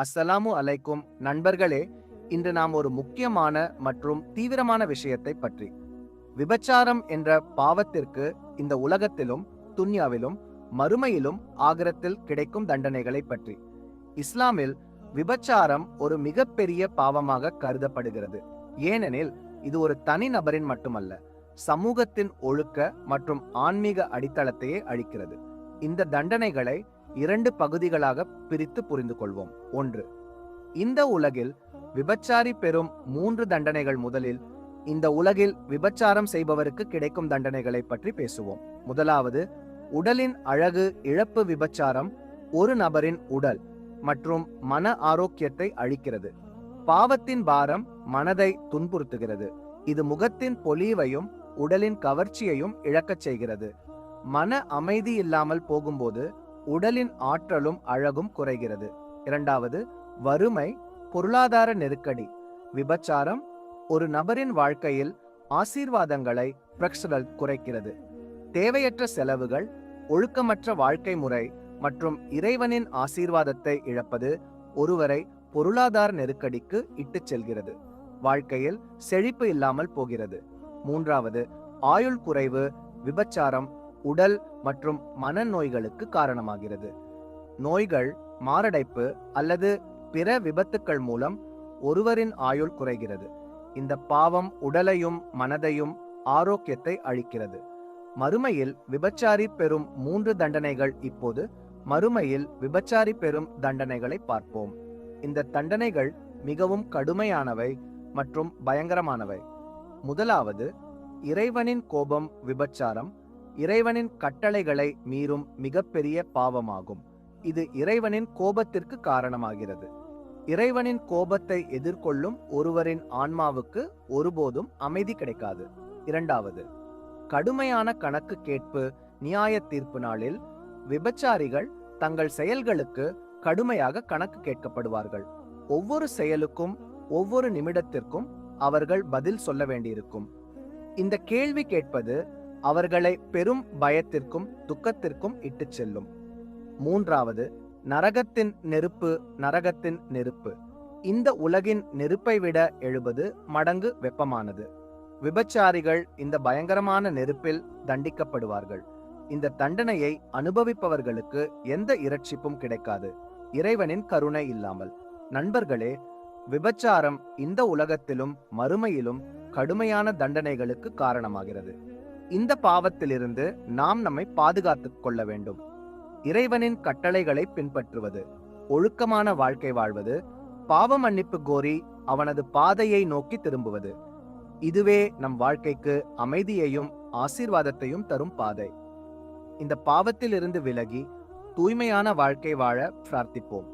அஸ்ஸலாமு அலைக்கும். நண்பர்களே இன்று நாம் ஒரு முக்கியமான மற்றும் தீவிரமான விஷயத்தை பற்றி. விபச்சாரம் என்ற பாவத்திற்கு இந்த உலகத்திலும் துன்யாவிலும் மறுமையிலும் ஆகரத்தில் கிடைக்கும் தண்டனைகளை பற்றி. இஸ்லாமில் விபச்சாரம் ஒரு மிகப்பெரிய பாவமாக கருதப்படுகிறது. ஏனெனில் இது ஒரு தனிநபரின் மட்டுமல்ல சமூகத்தின் ஒழுக்க மற்றும் ஆன்மீக அடித்தளத்தையே அழிக்கிறது. இந்த தண்டனைகளை இரண்டு பகுதிகளாக பிரித்து புரிந்து கொள்வோம் ஒன்று இந்த உலகில் விபச்சாரி பெறும் மூன்று தண்டனைகள் முதலில் இந்த உலகில் விபச்சாரம் செய்பவருக்கு கிடைக்கும் தண்டனைகளை பற்றி பேசுவோம். முதலாவது உடலின் அழகு இழப்பு விபச்சாரம் ஒரு நபரின் உடல் மற்றும் மன ஆரோக்கியத்தை அழிக்கிறது. பாவத்தின் பாரம் மனதை துன்புறுத்துகிறது. இது முகத்தின் பொலிவையும் உடலின் கவர்ச்சியையும் இழக்கச் செய்கிறது. மன அமைதி இல்லாமல் போகும்போது உடலின் ஆற்றலும் அழகும் குறைகிறது. இரண்டாவது வறுமை பொருளாதார நெருக்கடி. விபச்சாரம் ஒரு நபரின் வாழ்க்கையில் ஆசீர்வாதங்களை பிரக்சரல் குறைக்கிறது. தேவையற்ற செலவுகள் ஒழுக்கமற்ற வாழ்க்கை முறை மற்றும் இறைவனின் ஆசீர்வாதத்தை இழப்பது ஒருவரை பொருளாதார நெருக்கடிக்கு இட்டுச் செல்கிறது. வாழ்க்கையில் செழிப்பு இல்லாமல் போகிறது. மூன்றாவது ஆயுள் குறைவு விபச்சாரம் உடல் மற்றும் மனநோய்களுக்கு காரணமாகிறது. நோய்கள் மாரடைப்பு அல்லது பிற விபத்துக்கள் மூலம் ஒருவரின் ஆயுள் குறைகிறது. இந்த பாவம் உடலையும் மனதையும் ஆரோக்கியத்தை அழிக்கிறது மறுமையில் விபச்சாரி பெறும் மூன்று தண்டனைகள் இப்போது மறுமையில் விபச்சாரி பெறும் தண்டனைகளை பார்ப்போம். இந்த தண்டனைகள் மிகவும் கடுமையானவை மற்றும் பயங்கரமானவை. முதலாவது இறைவனின் கோபம் விபச்சாரம். இறைவனின் கட்டளைகளை மீறும் மிகப்பெரிய பாவமாகும். இது இறைவனின் கோபத்திற்கு காரணமாகிறது. இறைவனின் கோபத்தை எதிர்கொள்ளும் ஒருவரின் ஆன்மாவுக்கு ஒருபோதும் அமைதி கிடைக்காது. இரண்டாவது கடுமையான கணக்கு கேட்பு நியாய தீர்ப்பு நாளில் விபச்சாரிகள் தங்கள் செயல்களுக்கு கடுமையாக கணக்கு கேட்கப்படுவார்கள். ஒவ்வொரு செயலுக்கும் ஒவ்வொரு நிமிடத்திற்கும் அவர்கள் பதில் சொல்ல வேண்டியிருக்கும். இந்த கேள்வி கேட்பது அவர்களை பெரும் பயத்திற்கும் துக்கத்திற்கும் இட்டுச் செல்லும். மூன்றாவது நரகத்தின் நெருப்பு நரகத்தின் நெருப்பு. இந்த உலகின் நெருப்பை விட எழுபது மடங்கு வெப்பமானது. விபச்சாரிகள் இந்த பயங்கரமான நெருப்பில் தண்டிக்கப்படுவார்கள். இந்த தண்டனையை அனுபவிப்பவர்களுக்கு எந்த இரட்சிப்பும் கிடைக்காது. இறைவனின் கருணை இல்லாமல். நண்பர்களே விபச்சாரம் இந்த உலகத்திலும் மறுமையிலும் கடுமையான தண்டனைகளுக்கு காரணமாகிறது. இந்த பாவத்திலிருந்து நாம் நம்மை பாதுகாத்துக் கொள்ள வேண்டும். இறைவனின் கட்டளைகளை பின்பற்றுவது ஒழுக்கமான வாழ்க்கை வாழ்வது பாவ மன்னிப்பு கோரி அவனது பாதையை நோக்கி திரும்புவது இதுவே நம் வாழ்க்கைக்கு அமைதியையும் ஆசீர்வாதத்தையும் தரும் பாதை. இந்த பாவத்திலிருந்து விலகி தூய்மையான வாழ்க்கை வாழ பிரார்த்திப்போம்.